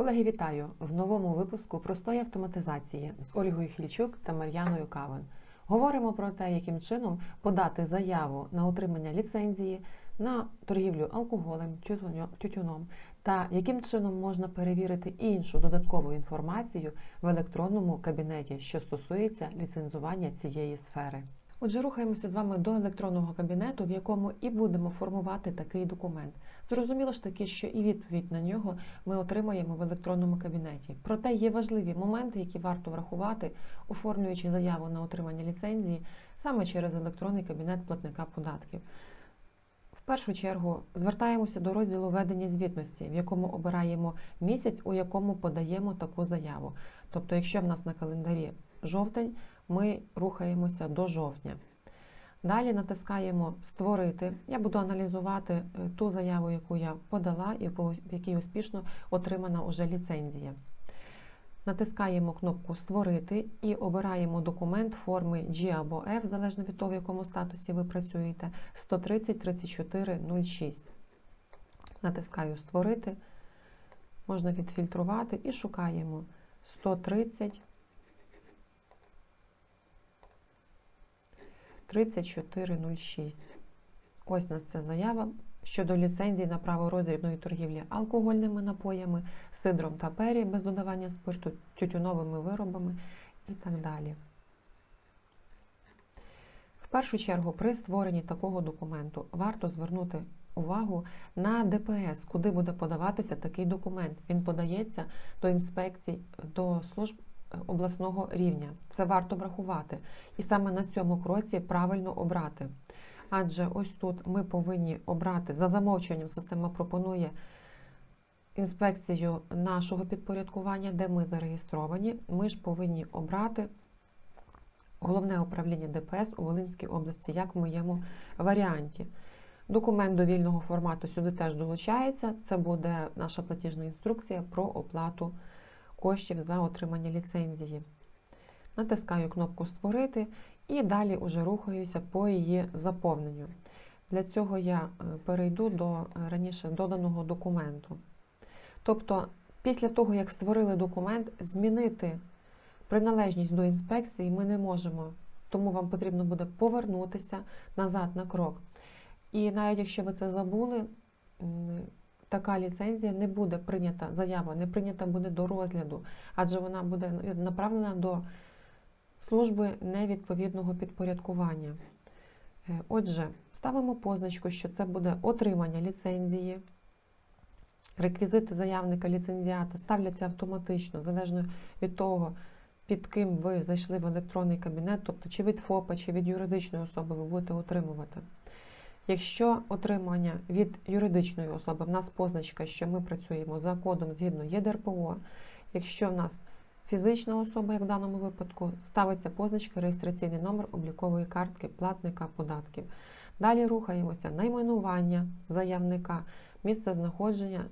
Колеги, вітаю в новому випуску простої автоматизації з Ольгою Хільчук та Мар'яною Кавен. Говоримо про те, яким чином подати заяву на отримання ліцензії на торгівлю алкоголем, тютюном та яким чином можна перевірити іншу додаткову інформацію в електронному кабінеті, що стосується ліцензування цієї сфери. Отже, рухаємося з вами до електронного кабінету, в якому і будемо формувати такий документ. Зрозуміло ж таки, що і відповідь на нього ми отримаємо в електронному кабінеті. Проте є важливі моменти, які варто врахувати, оформлюючи заяву на отримання ліцензії саме через електронний кабінет платника податків. В першу чергу звертаємося до розділу ведення звітності, в якому обираємо місяць, у якому подаємо таку заяву. Тобто, якщо в нас на календарі жовтень, ми рухаємося до жовтня. Далі натискаємо Створити. Я буду аналізувати е, ту заяву, яку я подала, і в якій успішно отримана уже ліцензія. Натискаємо кнопку Створити і обираємо документ форми G або F, залежно від того, в якому статусі ви працюєте, 130 34 06. Натискаю Створити. Можна відфільтрувати і шукаємо 130 3406. Ось нас ця заява щодо ліцензії на право роздрібної торгівлі алкогольними напоями, сидром та пері без додавання спирту, тютюновими виробами і так далі. В першу чергу, при створенні такого документу варто звернути увагу на ДПС, куди буде подаватися такий документ. Він подається до інспекцій, до служб обласного рівня. Це варто врахувати. І саме на цьому кроці правильно обрати. Адже ось тут ми повинні обрати за замовчуванням, система пропонує інспекцію нашого підпорядкування, де ми зареєстровані. Ми ж повинні обрати головне управління ДПС у Волинській області, як в моєму варіанті. Документ довільного формату сюди теж долучається. Це буде наша платіжна інструкція про оплату коштів за отримання ліцензії. Натискаю кнопку Створити і далі уже рухаюся по її заповненню. Для цього я е, перейду до е, раніше доданого документу. Тобто, після того, як створили документ, змінити приналежність до інспекції ми не можемо, тому вам потрібно буде повернутися назад на крок. І навіть якщо ви це забули, така ліцензія не буде прийнята, заява не прийнята буде до розгляду, адже вона буде направлена до служби невідповідного підпорядкування. Е, Отже, ставимо позначку, що це буде отримання ліцензії. Реквізити заявника ліцензіата ставляться автоматично, залежно від того, під ким ви зайшли в електронний кабінет, тобто чи від ФОПа, чи від юридичної особи ви будете отримувати. Якщо отримання від юридичної особи, в нас позначка, що ми працюємо за кодом згідно ЄДРПО, якщо в нас фізична особа, як в даному випадку, ставиться позначка реєстраційний номер облікової картки платника податків. Далі рухаємося найменування заявника, місце знаходження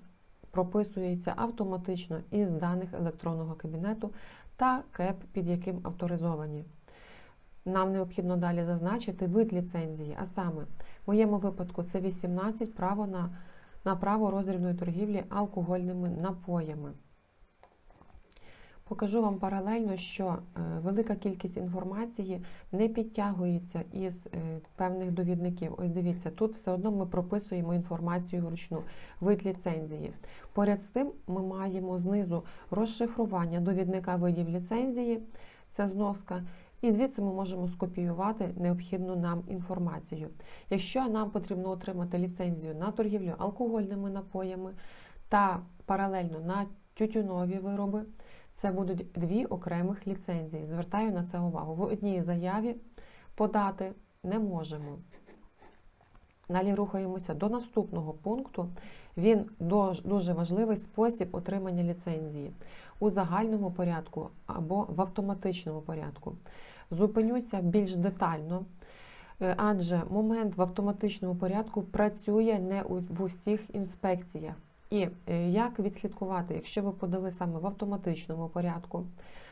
прописується автоматично із даних електронного кабінету та КЕП, під яким авторизовані. Нам необхідно далі зазначити вид ліцензії, а саме, в моєму випадку це 18 право на, на право роздрібної торгівлі алкогольними напоями. Покажу вам паралельно, що е, велика кількість інформації не підтягується із е, певних довідників. Ось дивіться, тут все одно ми прописуємо інформацію вручну, вид ліцензії. Поряд з тим ми маємо знизу розшифрування довідника видів ліцензії, це зноска, і звідси ми можемо скопіювати необхідну нам інформацію. Якщо нам потрібно отримати ліцензію на торгівлю алкогольними напоями та паралельно на тютюнові вироби, це будуть дві окремих ліцензії. Звертаю на це увагу. В одній заяві подати не можемо. Далі рухаємося до наступного пункту. Він дуже важливий спосіб отримання ліцензії у загальному порядку або в автоматичному порядку. Зупинюся більш детально, е, адже момент в автоматичному порядку працює не в усіх інспекціях. І е, як відслідкувати, якщо ви подали саме в автоматичному порядку,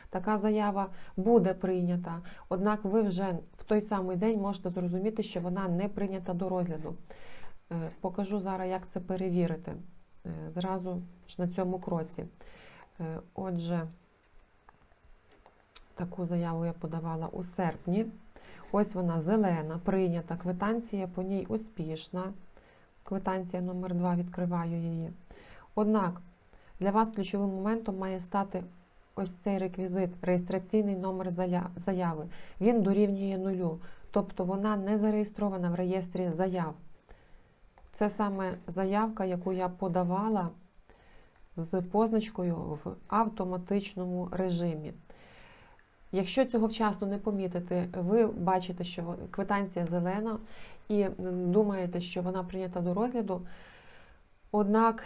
така заява буде прийнята, однак ви вже в той самий день можете зрозуміти, що вона не прийнята до розгляду. Е, Покажу зараз, як це перевірити. Зразу ж на цьому кроці. Е, Отже, таку заяву я подавала у серпні. Ось вона зелена, прийнята, квитанція по ній успішна. Квитанція номер 2 відкриваю її. Однак для вас ключовим моментом має стати ось цей реквізит, реєстраційний номер заяви. Він дорівнює нулю, тобто вона не зареєстрована в реєстрі заяв. Це саме заявка, яку я подавала з позначкою в автоматичному режимі. Якщо цього вчасно не помітити, ви бачите, що квитанція зелена і думаєте, що вона прийнята до розгляду, однак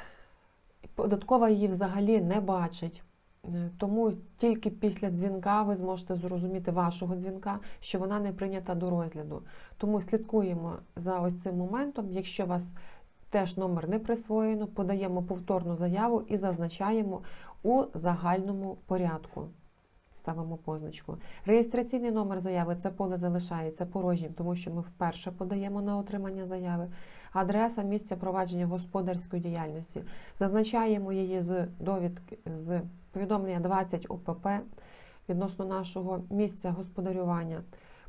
податкова її взагалі не бачить. Е, Тому тільки після дзвінка ви зможете зрозуміти вашого дзвінка, що вона не прийнята до розгляду. Тому слідкуємо за ось цим моментом. Якщо вас теж номер не присвоєно, подаємо повторну заяву і зазначаємо у загальному порядку. Ставимо позначку. Реєстраційний номер заяви це поле залишається порожнім, тому що ми вперше подаємо на отримання заяви. Адреса місця провадження господарської діяльності. Зазначаємо її з довідки з повідомлення 20 ОПП відносно нашого місця господарювання.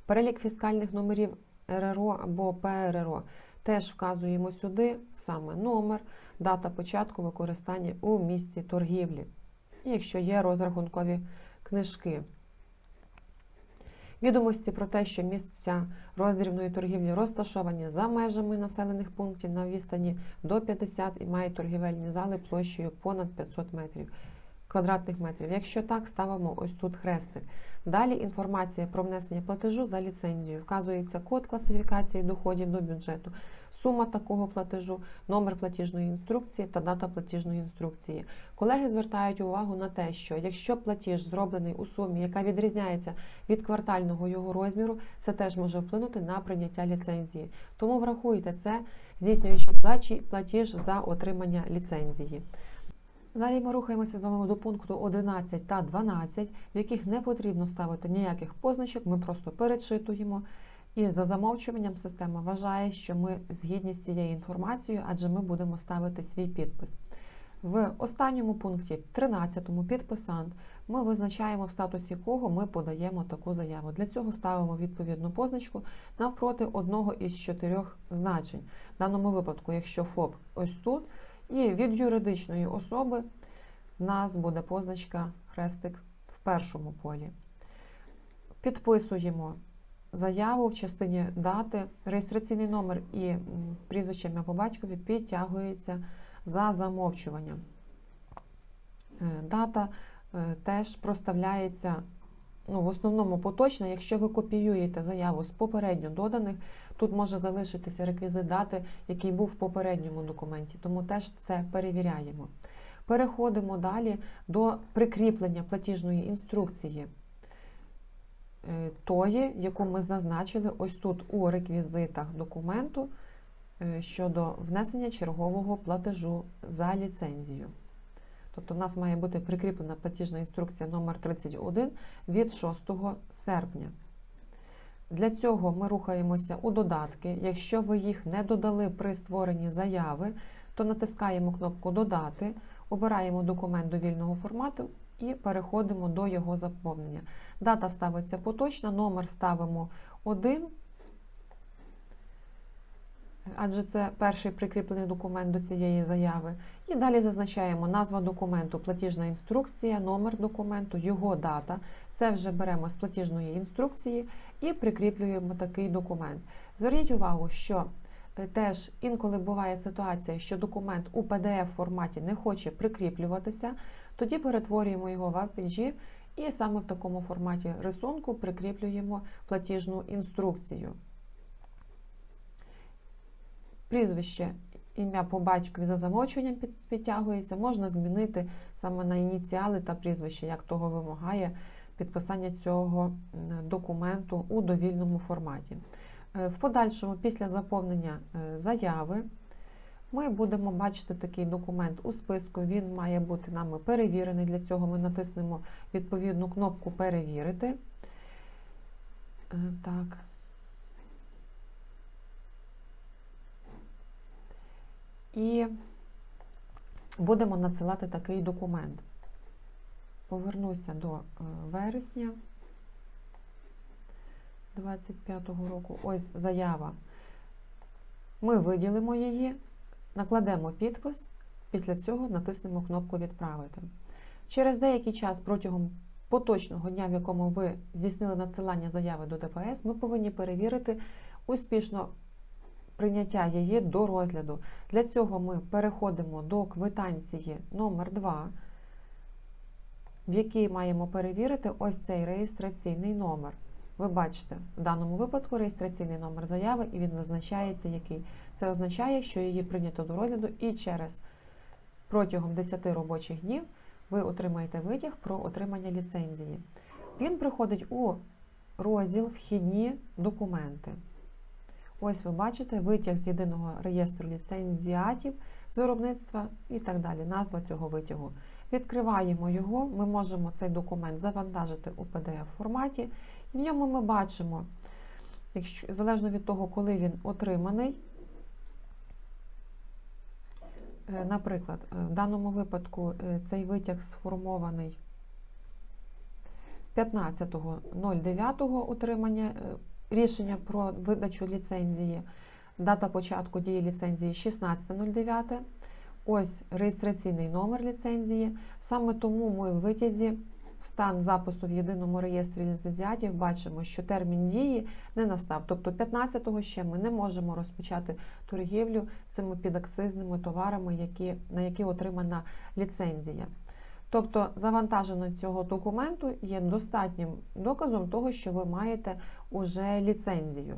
Перелік фіскальних номерів РРО або ПРРО теж вказуємо сюди саме номер, дата початку використання у місці торгівлі. І якщо є розрахункові книжки. Відомості про те, що місця роздрібної торгівлі розташовані за межами населених пунктів на відстані до 50 і мають торгівельні зали площею понад 500 метрів квадратних метрів. Якщо так, ставимо ось тут хрестик. Далі інформація про внесення платежу за ліцензію. Вказується код класифікації доходів до бюджету, сума такого платежу, номер платіжної інструкції та дата платіжної інструкції. Колеги звертають увагу на те, що якщо платіж зроблений у сумі, яка відрізняється від квартального його розміру, це теж може вплинути на прийняття ліцензії. Тому врахуйте це, здійснюючи платіж за отримання ліцензії. Далі ми рухаємося з вами до пункту 11 та 12, в яких не потрібно ставити ніяких позначок, ми просто перечитуємо. І за замовчуванням система вважає, що ми згідні з цією інформацією, адже ми будемо ставити свій підпис. В останньому пункті 13 підписант ми визначаємо в статусі кого ми подаємо таку заяву. Для цього ставимо відповідну позначку навпроти одного із чотирьох значень. В даному випадку, якщо ФОП ось тут, і від юридичної особи в нас буде позначка хрестик в першому полі. Підписуємо заяву в частині дати. Реєстраційний номер і прізвище ім'я по батькові підтягується за замовчуванням. Е, Дата е, теж проставляється ну, в основному поточна. Якщо ви копіюєте заяву з попередньо доданих, тут може залишитися реквізит дати, який був в попередньому документі, тому теж це перевіряємо. Переходимо далі до прикріплення платіжної інструкції, е, тої, яку ми зазначили ось тут у реквізитах документу е, щодо внесення чергового платежу за ліцензію. Тобто в нас має бути прикріплена платіжна інструкція номер 31 від 6 серпня. Для цього ми рухаємося у додатки. Якщо ви їх не додали при створенні заяви, то натискаємо кнопку Додати, обираємо документ довільного формату і переходимо до його заповнення. Дата ставиться поточна, номер ставимо 1, адже це перший прикріплений документ до цієї заяви. І далі зазначаємо назва документу, платіжна інструкція, номер документу, його дата. Це вже беремо з платіжної інструкції і прикріплюємо такий документ. Зверніть увагу, що е, теж інколи буває ситуація, що документ у PDF форматі не хоче прикріплюватися, тоді перетворюємо його в APG і саме в такому форматі рисунку прикріплюємо платіжну інструкцію. Прізвище, ім'я по батькові за замовчуванням підтягується. Можна змінити саме на ініціали та прізвище, як того вимагає підписання цього документу у довільному форматі. Е, В подальшому, після заповнення е, заяви, ми будемо бачити такий документ у списку. Він має бути нами перевірений. Для цього ми натиснемо відповідну кнопку Перевірити. Е, Так. І будемо надсилати такий документ. Повернуся до е, вересня 25-го року. Ось заява. Ми виділимо її, накладемо підпис, після цього натиснемо кнопку Відправити. Через деякий час протягом поточного дня, в якому ви здійснили надсилання заяви до ДПС, ми повинні перевірити успішно прийняття її до розгляду. Для цього ми переходимо до квитанції номер 2 в якій маємо перевірити ось цей реєстраційний номер. Ви бачите, в даному випадку реєстраційний номер заяви, і він зазначається який. Це означає, що її прийнято до розгляду, і через протягом 10 робочих днів ви отримаєте витяг про отримання ліцензії. Він приходить у розділ Вхідні документи. Ось ви бачите витяг з єдиного реєстру ліцензіатів з виробництва і так далі. Назва цього витягу. Відкриваємо його, ми можемо цей документ завантажити у PDF форматі, і в ньому ми бачимо, якщо, залежно від того, коли він отриманий. Е, Наприклад, е, в даному випадку е, цей витяг сформований 15.09 отримання рішення про видачу ліцензії. Дата початку дії ліцензії 16.09. Ось реєстраційний номер ліцензії. Саме тому ми в витязі в стан запису в єдиному реєстрі ліцензіатів бачимо, що термін дії не настав. Тобто 15-го ще ми не можемо розпочати торгівлю цими підакцизними товарами, які, на які отримана ліцензія. Тобто завантаження цього документу є достатнім доказом того, що ви маєте уже ліцензію.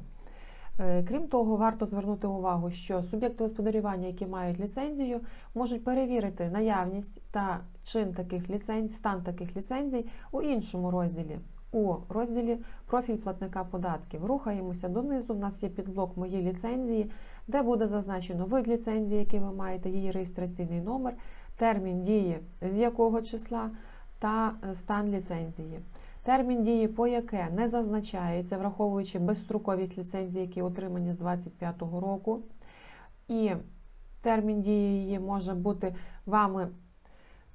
Е, Крім того, варто звернути увагу, що суб'єкти господарювання, які мають ліцензію, можуть перевірити наявність та чин таких ліцензій, стан таких ліцензій у іншому розділі. У розділі профіль платника податків. Рухаємося донизу. У нас є підблок Мої ліцензії, де буде зазначено вид ліцензії, який ви маєте, її реєстраційний номер, термін дії з якого числа та е, стан ліцензії. Термін дії, по яке не зазначається, враховуючи безстроковість ліцензії, які отримані з 2025 року. І термін дії її може бути вами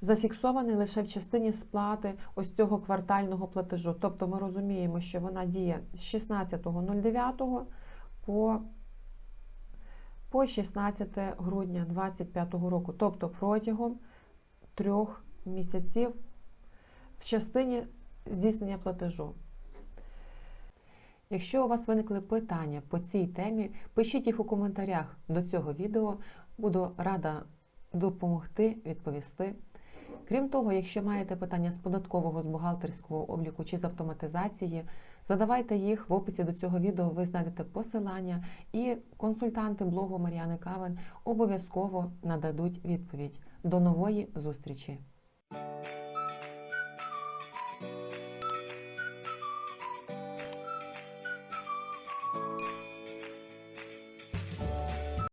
зафіксований лише в частині сплати ось цього квартального платежу. Тобто ми розуміємо, що вона діє з 16.09 по, по 16 грудня 2025 року, тобто протягом трьох місяців в частині здійснення платежу. Якщо у вас виникли питання по цій темі, пишіть їх у коментарях до цього відео. Буду рада допомогти відповісти. Крім того, якщо маєте питання з податкового, з бухгалтерського обліку чи з автоматизації, задавайте їх в описі до цього відео. Ви знайдете посилання, і консультанти блогу Мар'яни Кавен обов'язково нададуть відповідь. До нової зустрічі!